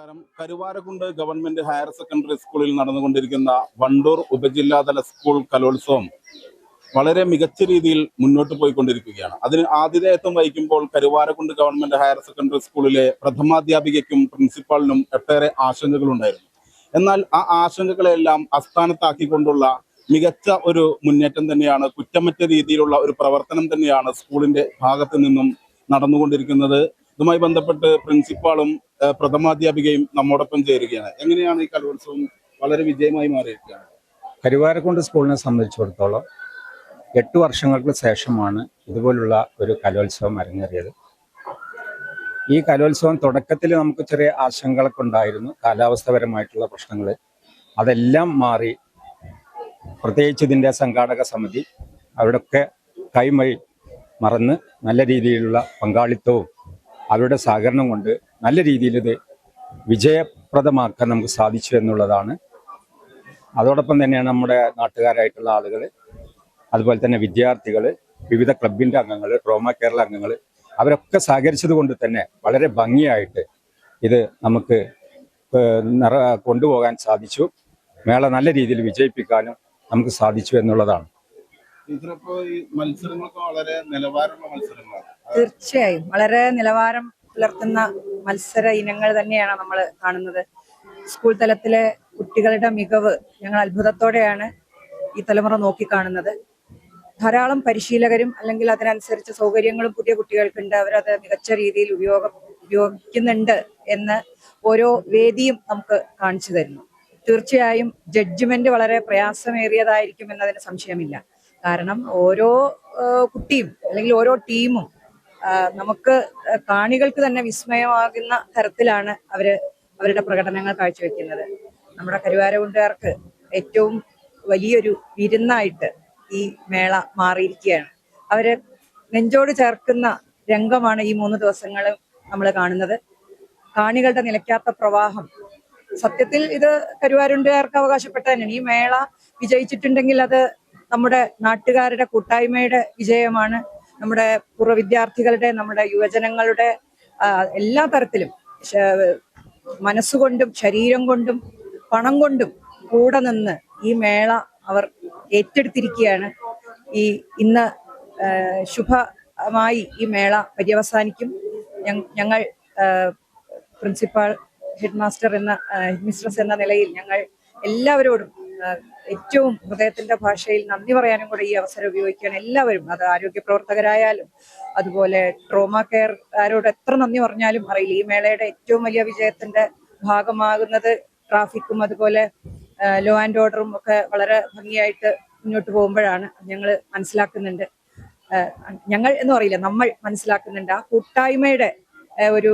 നമസ്കാരം. Karuvarakundu government higher secondary സ്കൂളിൽ നടന്നുകൊണ്ടിരിക്കുന്ന വണ്ടൂർ ഉപജില്ലാതല സ്കൂൾ കലോത്സവം വളരെ മികച്ച രീതിയിൽ മുന്നോട്ട് പോയിക്കൊണ്ടിരിക്കുകയാണ്. അതിന് ആതിഥേയത്വം വഹിക്കുമ്പോൾ കരുവാരക്കുണ്ട് ഗവൺമെന്റ് ഹയർ സെക്കൻഡറി സ്കൂളിലെ പ്രഥമാധ്യാപികയ്ക്കും പ്രിൻസിപ്പാളിനും ഒട്ടേറെ ആശങ്കകളുണ്ടായിരുന്നു. എന്നാൽ ആ ആശങ്കകളെല്ലാം അസ്ഥാനത്താക്കിക്കൊണ്ടുള്ള മികച്ച ഒരു മുന്നേറ്റം തന്നെയാണ് കുറ്റമറ്റ രീതിയിലുള്ള ഒരു പ്രവർത്തനം തന്നെയാണ് സ്കൂളിന്റെ ഭാഗത്തു നിന്നും നടന്നുകൊണ്ടിരിക്കുന്നത്. ഇതുമായി ബന്ധപ്പെട്ട് പ്രിൻസിപ്പാളും പ്രഥമാധ്യാപികയും നമ്മോടൊപ്പം ചേരുകയാണ്. എങ്ങനെയാണ് ഈ കലോത്സവം വളരെ വിജയമായി മാറിയിരിക്കുന്നത് കരുവാരക്കുണ്ട് സ്കൂളിനെ സംബന്ധിച്ചിടത്തോളം എട്ട് വർഷങ്ങൾക്ക് ശേഷമാണ് ഇതുപോലുള്ള ഒരു കലോത്സവം അരങ്ങേറിയത്. ഈ കലോത്സവം തുടക്കത്തിൽ നമുക്ക് ചെറിയ ആശങ്കകളൊക്കെ ഉണ്ടായിരുന്നു കാലാവസ്ഥപരമായിട്ടുള്ള പ്രശ്നങ്ങൾ. അതെല്ലാം മാറി പ്രത്യേകിച്ച് ഇതിന്റെ സംഘാടക സമിതി അവരുടെയൊക്കെ കൈമഴി മറന്ന് നല്ല രീതിയിലുള്ള പങ്കാളിത്തവും അവരുടെ സഹകരണം കൊണ്ട് നല്ല രീതിയിൽ ഇത് വിജയപ്രദമാക്കാൻ നമുക്ക് സാധിച്ചു എന്നുള്ളതാണ്. അതോടൊപ്പം തന്നെയാണ് നമ്മുടെ നാട്ടുകാരായിട്ടുള്ള ആളുകൾ അതുപോലെ തന്നെ വിദ്യാർത്ഥികൾ വിവിധ ക്ലബിന്റെ അംഗങ്ങൾ ട്രോമ കേരള അംഗങ്ങൾ അവരൊക്കെ സഹകരിച്ചത് കൊണ്ട് തന്നെ വളരെ ഭംഗിയായിട്ട് ഇത് നമുക്ക് നിറ കൊണ്ടുപോകാൻ സാധിച്ചു. മേള നല്ല രീതിയിൽ വിജയിപ്പിക്കാനും നമുക്ക് സാധിച്ചു എന്നുള്ളതാണ്. ഇതിപ്പോ ഈ മത്സരങ്ങളൊക്കെ വളരെ നിലവാരമുള്ള മത്സരങ്ങളാണ്. തീർച്ചയായും. വളരെ നിലവാരം പുലർത്തുന്ന മത്സര ഇനങ്ങൾ തന്നെയാണ് നമ്മൾ കാണുന്നത്. സ്കൂൾ തലത്തിലെ കുട്ടികളുടെ മികവ് ഞങ്ങൾ അത്ഭുതത്തോടെയാണ് ഈ തലമുറ നോക്കിക്കാണുന്നത് ധാരാളം പരിശീലകരും അല്ലെങ്കിൽ അതിനനുസരിച്ച് സൗകര്യങ്ങളും പുതിയ കുട്ടികൾക്കുണ്ട്. അവരത് മികച്ച രീതിയിൽ ഉപയോഗം ഉപയോഗിക്കുന്നുണ്ട് എന്ന് ഓരോ വേദിയും നമുക്ക് കാണിച്ചു തരുന്നു. തീർച്ചയായും ജഡ്ജ്മെന്റ് വളരെ പ്രയാസമേറിയതായിരിക്കും എന്നതിന് സംശയമില്ല. കാരണം ഓരോ കുട്ടിയും അല്ലെങ്കിൽ ഓരോ ടീമും നമുക്ക് കാണികൾക്ക് തന്നെ വിസ്മയമാകുന്ന തരത്തിലാണ് അവർ അവരുടെ പ്രകടനങ്ങൾ കാഴ്ചവെക്കുന്നത്. നമ്മുടെ കരുവാരകുണ്ടുകാർക്ക് ഏറ്റവും വലിയൊരു വിരുന്നായിട്ട് ഈ മേള മാറിയിരിക്കുകയാണ്. അവർ നെഞ്ചോട് ചേർക്കുന്ന രംഗമാണ് ഈ മൂന്ന് ദിവസങ്ങളും നമ്മൾ കാണുന്നത്. കാണികളുടെ നിലയ്ക്കാത്ത പ്രവാഹം. സത്യത്തിൽ ഇത് കരുവാരുണ്ടുകാർക്ക് അവകാശപ്പെട്ട തന്നെയാണ് ഈ മേള വിജയിച്ചിട്ടുണ്ടെങ്കിൽ അത് നമ്മുടെ നാട്ടുകാരുടെ കൂട്ടായ്മയുടെ വിജയമാണ്. നമ്മുടെ പൂർവ വിദ്യാർത്ഥികളുടെ നമ്മുടെ യുവജനങ്ങളുടെ എല്ലാ തരത്തിലും മനസ്സുകൊണ്ടും ശരീരം കൊണ്ടും പണം കൊണ്ടും കൂടെ നിന്ന് ഈ മേള അവർ ഏറ്റെടുത്തിരിക്കുകയാണ്. ഈ ഇന്ന് ശുഭമായി ഈ മേള പര്യവസാനിക്കും. ഞങ്ങൾ പ്രിൻസിപ്പാൾ ഹെഡ് മാസ്റ്റർ എന്ന ഹെഡ് മിസ്ട്രസ് എന്ന നിലയിൽ ഞങ്ങൾ എല്ലാവരോടും ഏറ്റവും ഹൃദയത്തിന്റെ ഭാഷയിൽ നന്ദി പറയാനും കൂടെ ഈ അവസരം ഉപയോഗിക്കാൻ എല്ലാവരും. അത് ആരോഗ്യ പ്രവർത്തകരായാലും അതുപോലെ ട്രോമ കെയർ ആരോട് എത്ര നന്ദി പറഞ്ഞാലും അറിയില്ല. ഈ മേളയുടെ ഏറ്റവും വലിയ വിജയത്തിന്റെ ഭാഗമാകുന്നത് ട്രാഫിക്കും അതുപോലെ ലോ ആൻഡ് ഓർഡറും ഒക്കെ വളരെ ഭംഗിയായിട്ട് മുന്നോട്ട് പോകുമ്പോഴാണ് ഞങ്ങൾ മനസ്സിലാക്കുന്നുണ്ട്. ഞങ്ങൾ എന്ന് പറയില്ല നമ്മൾ മനസ്സിലാക്കുന്നുണ്ട്. ആ കൂട്ടായ്മയുടെ ഒരു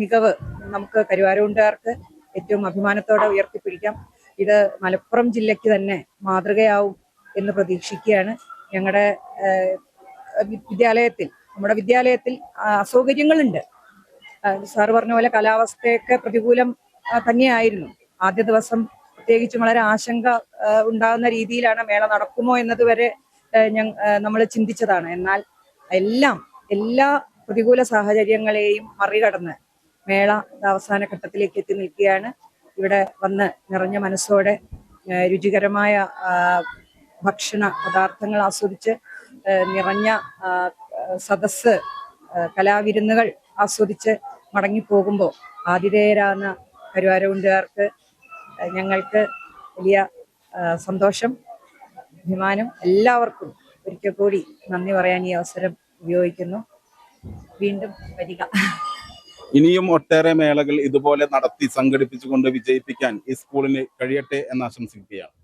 മികവ് നമുക്ക് കരുവാരൂണ്ടുകാർക്ക് ഏറ്റവും അഭിമാനത്തോടെ ഉയർത്തിപ്പിടിക്കാം. ഇത് മലപ്പുറം ജില്ലയ്ക്ക് തന്നെ മാതൃകയാവും എന്ന് പ്രതീക്ഷിക്കുകയാണ്. ഞങ്ങളുടെ വിദ്യാലയത്തിൽ നമ്മുടെ വിദ്യാലയത്തിൽ അസൗകര്യങ്ങളുണ്ട്. സാർ പറഞ്ഞ പോലെ കാലാവസ്ഥയൊക്കെ പ്രതികൂലം തന്നെയായിരുന്നു. ആദ്യ ദിവസം പ്രത്യേകിച്ചും വളരെ ആശങ്ക ഉണ്ടാകുന്ന രീതിയിലാണ് മേള നടക്കുമോ എന്നതുവരെ നമ്മൾ ചിന്തിച്ചതാണ്. എന്നാൽ എല്ലാം എല്ലാ പ്രതികൂല സാഹചര്യങ്ങളെയും മറികടന്ന് മേള അവസാന ഘട്ടത്തിലേക്ക് എത്തി നിൽക്കുകയാണ്. ഇവിടെ വന്ന് നിറഞ്ഞ മനസ്സോടെ രുചികരമായ ഭക്ഷണ പദാർത്ഥങ്ങൾ ആസ്വദിച്ച് നിറഞ്ഞ സദസ് കലാവിരുന്നുകൾ ആസ്വദിച്ച് മടങ്ങിപ്പോകുമ്പോൾ ആതിഥേയരാകുന്ന കരുവാരകുണ്ടുകാർക്ക് ഞങ്ങൾക്ക് വലിയ സന്തോഷം അഭിമാനം എല്ലാവർക്കും ഒരിക്കൽ കൂടി നന്ദി പറയാൻ ഈ അവസരം ഉപയോഗിക്കുന്നു. വീണ്ടും വരിക. ഇനിയും ഒട്ടേറെ മേളകൾ ഇതുപോലെ നടത്തി സംഘടിപ്പിച്ചുകൊണ്ട് വിജയിപ്പിക്കാൻ ഈ സ്കൂളിന് കഴിയട്ടെ എന്ന് ആശംസിക്കുകയാണ്.